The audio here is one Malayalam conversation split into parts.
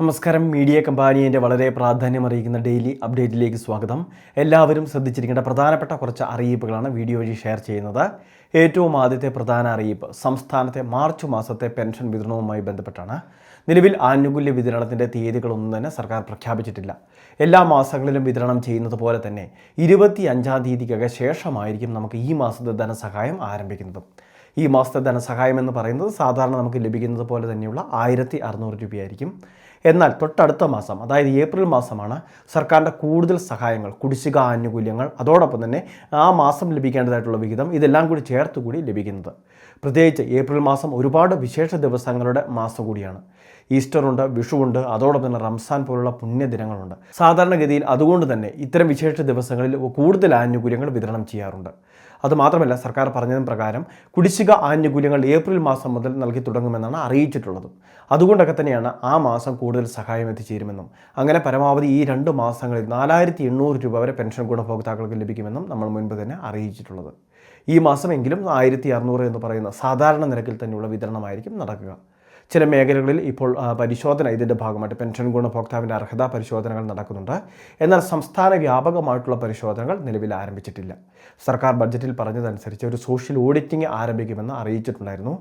നമസ്കാരം. മീഡിയ കമ്പാനിയന്റെ വളരെ പ്രാധാന്യം പ്രാധാന്യമറിയിക്കുന്ന ഡെയിലി അപ്ഡേറ്റിലേക്ക് സ്വാഗതം. എല്ലാവരും ശ്രദ്ധിച്ചിരിക്കേണ്ട പ്രധാനപ്പെട്ട കുറച്ച് അറിയിപ്പുകളാണ് വീഡിയോ വഴി ഷെയർ ചെയ്യുന്നത്. ഏറ്റവും ആദ്യത്തെ പ്രധാന അറിയിപ്പ് സംസ്ഥാനത്തെ മാർച്ച് മാസത്തെ പെൻഷൻ വിതരണവുമായി ബന്ധപ്പെട്ടാണ്. നിലവിൽ ആനുകൂല്യ വിതരണത്തിന്റെ തീയതികളൊന്നും തന്നെ സർക്കാർ പ്രഖ്യാപിച്ചിട്ടില്ല. എല്ലാ മാസങ്ങളിലും വിതരണം ചെയ്യുന്നത് പോലെ തന്നെ ഇരുപത്തി അഞ്ചാം തീയതിക്കൊക്കെ ശേഷമായിരിക്കും നമുക്ക് ഈ മാസത്തെ ധനസഹായം ആരംഭിക്കുന്നത്. ഈ മാസത്തെ ധനസഹായം എന്ന് പറയുന്നത് സാധാരണ നമുക്ക് ലഭിക്കുന്നത് പോലെ തന്നെയുള്ള ആയിരത്തി അറുന്നൂറ് രൂപയായിരിക്കും. എന്നാൽ തൊട്ടടുത്ത മാസം അതായത് ഏപ്രിൽ മാസമാണ് സർക്കാരിന്റെ കൂടുതൽ സഹായങ്ങൾ കുടിശ്ശിക ആനുകൂല്യങ്ങൾ. അതോടൊപ്പം തന്നെ ആ മാസം ലഭിക്കേണ്ടതായിട്ടുള്ള വിഹിതം ഇതെല്ലാം കൂടി ചേർത്ത് കൂടി ലഭിക്കുന്നത്. പ്രത്യേകിച്ച് ഏപ്രിൽ മാസം ഒരുപാട് വിശേഷ ദിവസങ്ങളുടെ മാസം കൂടിയാണ്. ഈസ്റ്ററുണ്ട് വിഷുവുണ്ട് അതോടൊപ്പം തന്നെ റംസാൻ പോലുള്ള പുണ്യദിനങ്ങളുണ്ട്. സാധാരണഗതിയിൽ അതുകൊണ്ട് തന്നെ ഇത്തരം വിശേഷ ദിവസങ്ങളിൽ കൂടുതൽ ആനുകൂല്യങ്ങൾ വിതരണം ചെയ്യാറുണ്ട്. അതുമാത്രമല്ല സർക്കാർ പറഞ്ഞതിന് പ്രകാരം കുടിശ്ശിക ആനുകൂല്യങ്ങൾ ഏപ്രിൽ മാസം മുതൽ നൽകി തുടങ്ങുമെന്നാണ് അറിയിച്ചിട്ടുള്ളത്. അതുകൊണ്ടൊക്കെ തന്നെയാണ് ആ മാസം കൂടുതൽ സഹായം എത്തിച്ചേരുമെന്നും അങ്ങനെ പരമാവധി ഈ രണ്ട് മാസങ്ങളിൽ നാലായിരത്തി എണ്ണൂറ് രൂപ വരെ പെൻഷൻ ഗുണഭോക്താക്കൾക്ക് ലഭിക്കുമെന്നും നമ്മൾ മുൻപ് തന്നെ അറിയിച്ചിട്ടുള്ളത്. ഈ മാസമെങ്കിലും ആയിരത്തി അറുന്നൂറ് എന്ന് പറയുന്ന സാധാരണ നിരക്കിൽ തന്നെയുള്ള വിതരണമായിരിക്കും നടക്കുക. ചില മേഖലകളിൽ ഇപ്പോൾ പരിശോധന ഇതിന്റെ ഭാഗമായിട്ട് പെൻഷൻ ഗുണഭോക്താവിന്റെ അർഹതാ പരിശോധനകൾ നടക്കുന്നുണ്ട്. എന്നാൽ സംസ്ഥാന വ്യാപകമായിട്ടുള്ള പരിശോധനകൾ നിലവിൽ ആരംഭിച്ചിട്ടില്ല. സർക്കാർ ബഡ്ജറ്റിൽ പറഞ്ഞതനുസരിച്ച് ഒരു സോഷ്യൽ ഓഡിറ്റിംഗ് ആരംഭിക്കുമെന്ന് അറിയിച്ചിട്ടുണ്ടായിരുന്നു.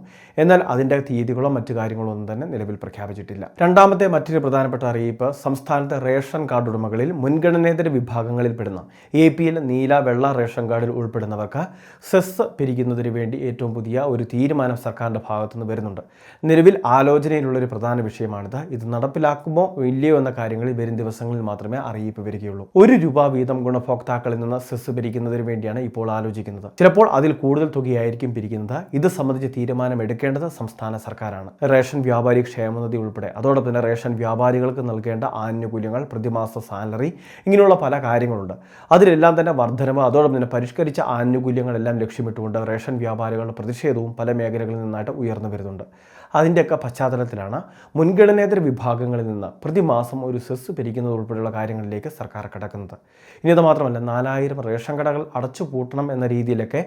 എന്നാൽ അതിന്റെ തീയതികളോ മറ്റു കാര്യങ്ങളോ ഒന്നും തന്നെ നിലവിൽ പ്രഖ്യാപിച്ചിട്ടില്ല. രണ്ടാമത്തെ മറ്റൊരു പ്രധാനപ്പെട്ട അറിയിപ്പ് സംസ്ഥാനത്തെ റേഷൻ കാർഡ് ഉടമകളിൽ മുൻഗണനേതര വിഭാഗങ്ങളിൽ പെടുന്ന എ പി എൽ നീല വെള്ള റേഷൻ കാർഡിൽ ഉൾപ്പെടുന്നവർക്ക് സെസ് പിരിക്കുന്നതിന് വേണ്ടി ഏറ്റവും പുതിയ ഒരു തീരുമാനം സർക്കാരിന്റെ ഭാഗത്തുനിന്ന് വരുന്നുണ്ട്. നിലവിൽ ആലോചനയിലുള്ള ഒരു പ്രധാന വിഷയമാണിത്. ഇത് നടപ്പിലാക്കുമോ ഇല്ലയോ എന്ന കാര്യങ്ങളിൽ വരും ദിവസങ്ങളിൽ മാത്രമേ അറിയിപ്പ് വരികയുള്ളൂ. ഒരു രൂപ വീതം ഗുണഭോക്താക്കളിൽ നിന്ന് സെസ് പിരിക്കുന്നതിന് വേണ്ടിയാണ് ഇപ്പോൾ ആലോചിക്കുന്നത്. ചിലപ്പോൾ അതിൽ കൂടുതൽ തുകയായിരിക്കും പിരിക്കുന്നത്. ഇത് സംബന്ധിച്ച് തീരുമാനം എടുക്കേണ്ടത് സംസ്ഥാന സർക്കാരാണ്. റേഷൻ വ്യാപാരി ക്ഷേമനിധി ഉൾപ്പെടെ. അതോടൊപ്പം തന്നെ റേഷൻ വ്യാപാരികൾക്ക് നൽകേണ്ട ആനുകൂല്യങ്ങൾ പ്രതിമാസ സാലറി ഇങ്ങനെയുള്ള പല കാര്യങ്ങളുണ്ട്. അതിലെല്ലാം തന്നെ വർധനവ് അതോടൊപ്പം തന്നെ പരിഷ്കരിച്ച ആനുകൂല്യങ്ങളെല്ലാം ലക്ഷ്യമിട്ടുകൊണ്ട് റേഷൻ വ്യാപാരികളുടെ പ്രതിഷേധവും പല മേഖലകളിൽ നിന്നായിട്ട് ഉയർന്നു വരുന്നുണ്ട്. അതിന്റെയൊക്കെ പശ്ചാത്തലത്തിലാണ് മുൻഗണനേതര വിഭാഗങ്ങളിൽ നിന്ന് പ്രതിമാസം ഒരു സെസ് പിരിക്കുന്നത് ഉൾപ്പെടെയുള്ള കാര്യങ്ങളിലേക്ക് സർക്കാർ കിടക്കുന്നത്. ഇനി അത് മാത്രമല്ല നാലായിരം റേഷൻ കടകൾ അടച്ചു പൂട്ടണം എന്ന രീതിയിലൊക്കെ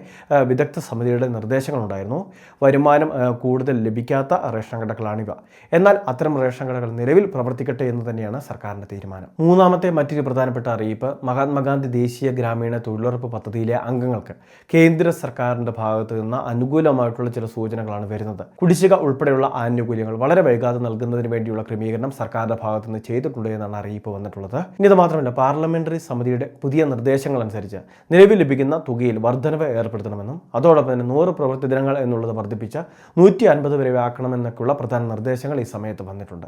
വിദഗ്ധ സമിതിയുടെ നിർദ്ദേശങ്ങളുണ്ടായിരുന്നു. വരുമാനം കൂടുതൽ ലഭിക്കാത്ത റേഷൻ കടകളാണിവ. എന്നാൽ അത്തരം റേഷൻ കടകൾ നിലവിൽ പ്രവർത്തിക്കട്ടെ എന്ന് തന്നെയാണ് സർക്കാരിന്റെ തീരുമാനം. മൂന്നാമത്തെ മറ്റൊരു പ്രധാനപ്പെട്ട അറിയിപ്പ് മഹാത്മാഗാന്ധി ദേശീയ ഗ്രാമീണ തൊഴിലുറപ്പ് പദ്ധതിയിലെ അംഗങ്ങൾക്ക് കേന്ദ്ര സർക്കാരിന്റെ ഭാഗത്ത് നിന്ന് അനുകൂലമായിട്ടുള്ള ചില സൂചനകളാണ് വരുന്നത്. കുടിശ്ശിക ഉൾപ്പെടെയുള്ള ആനുകൂല്യങ്ങൾ വളരെ വൈകാതെ നൽകുന്നതിന് വേണ്ടിയുള്ള ക്രമീകരണം സർക്കാരിന്റെ ഭാഗത്തു നിന്ന് ചെയ്തിട്ടുണ്ട് എന്നാണ് അറിയിപ്പ് വന്നിട്ടുള്ളത്. ഇനി ഇത് മാത്രമല്ല പാർലമെന്ററി സമിതിയുടെ പുതിയ നിർദ്ദേശങ്ങൾ അനുസരിച്ച് നിലവിൽ ലഭിക്കുന്ന തുകയിൽ വർധനവ് ഏർപ്പെടുത്തണമെന്നും അതോടൊപ്പം തന്നെ നൂറ് പ്രവൃത്തി ദിനങ്ങൾ എന്നുള്ളത് വർദ്ധിപ്പിച്ച നൂറ്റി അൻപത് വരെ ആക്കണമെന്നൊക്കെയുള്ള പ്രധാന നിർദ്ദേശങ്ങൾ ഈ സമയത്ത് വന്നിട്ടുണ്ട്.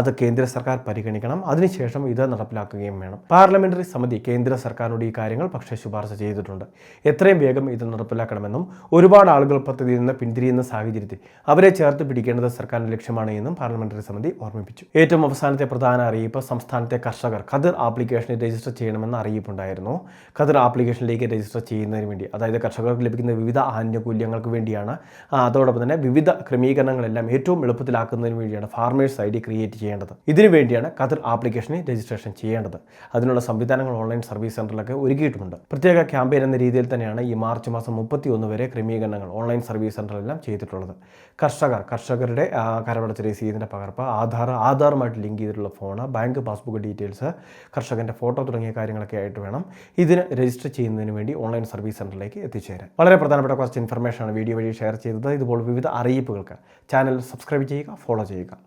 അത് കേന്ദ്ര സർക്കാർ പരിഗണിക്കണം അതിനുശേഷം ഇത് നടപ്പിലാക്കുകയും വേണം. പാർലമെന്ററി സമിതി കേന്ദ്ര സർക്കാരിനോട് ഈ കാര്യങ്ങൾ പക്ഷേ ശുപാർശ ചെയ്തിട്ടുണ്ട്. എത്രയും വേഗം ഇത് നടപ്പിലാക്കണമെന്നും ഒരുപാട് ആളുകൾ പദ്ധതിയിൽ നിന്ന് പിന്തിരിയുന്ന സാഹചര്യത്തിൽ അവരെ ചേർത്ത് പിടിക്കേണ്ടത് സർക്കാരിന്റെ ലക്ഷ്യമാണ് എന്നും പാർലമെന്ററി സമിതി ഓർമ്മിപ്പിച്ചു. ഏറ്റവും അവസാനത്തെ പ്രധാന അറിയിപ്പ് സംസ്ഥാനത്തെ കർഷകർ ഖദർ ആപ്ലിക്കേഷനിൽ രജിസ്റ്റർ ചെയ്യണമെന്ന അറിയിപ്പുണ്ടായിരുന്നു. ഖദർ ആപ്ലിക്കേഷനിലേക്ക് രജിസ്റ്റർ ചെയ്യുന്നതിന് വേണ്ടി അതായത് കർഷകർക്ക് ലഭിക്കുന്ന വിവിധ ആനുകൂല്യങ്ങൾക്ക് വേണ്ടിയാണ്. അതോടൊപ്പം തന്നെ വിവിധ ക്രമീകരണങ്ങളെല്ലാം ഏറ്റവും എളുപ്പത്തിലാക്കുന്നതിന് വേണ്ടിയാണ് ഫാർമേഴ്സ് ഐ ഡി ക്രിയേറ്റ് ചെയ്യേണ്ടത്. ഇതിനു വേണ്ടിയാണ് ഖദർ ആപ്ലിക്കേഷനിൽ രജിസ്ട്രേഷൻ ചെയ്യേണ്ടത്. അതിനുള്ള സംവിധാനങ്ങൾ ഓൺലൈൻ സർവീസ് സെന്ററിലൊക്കെ ഒരുക്കിയിട്ടുമുണ്ട്. പ്രത്യേക ക്യാമ്പയിൻ എന്ന രീതിയിൽ തന്നെയാണ് ഈ മാർച്ച് മാസം മുപ്പത്തി ഒന്ന് വരെ ക്രമീകരണങ്ങൾ ഓൺലൈൻ സർവീസ് സെന്ററിലെല്ലാം ചെയ്തിട്ടുള്ളത്. കർഷകർ കർഷകരുടെ കരമടച്ച രസീതിന്റെ പകർപ്പ് ആധാർ ആധാറുമായിട്ട് ലിങ്ക് ചെയ്തിട്ടുള്ള ഫോണ് ബാങ്ക് പാസ്ബുക്ക് ഡീറ്റെയിൽസ് കർഷകന്റെ ഫോട്ടോ തുടങ്ങിയ കാര്യങ്ങളൊക്കെ ആയിട്ട് വേണം. ഇതിന് രജിസ്റ്റർ ചെയ്യുന്നതിന് വേണ്ടി ഓൺലൈൻ സർവീസ് സെന്ററിലേക്ക് എത്തിച്ചേരാൻ. വളരെ പ്രധാനപ്പെട്ട കുറച്ച് ഇൻഫർമേഷനാണ് വീഡിയോ വഴി ഷെയർ ചെയ്തത്. ഇതുപോലെ വിവിധ അറിയിപ്പുകൾക്ക് ചാനൽ സബ്സ്ക്രൈബ് ചെയ്യുക ഫോളോ ചെയ്യുക.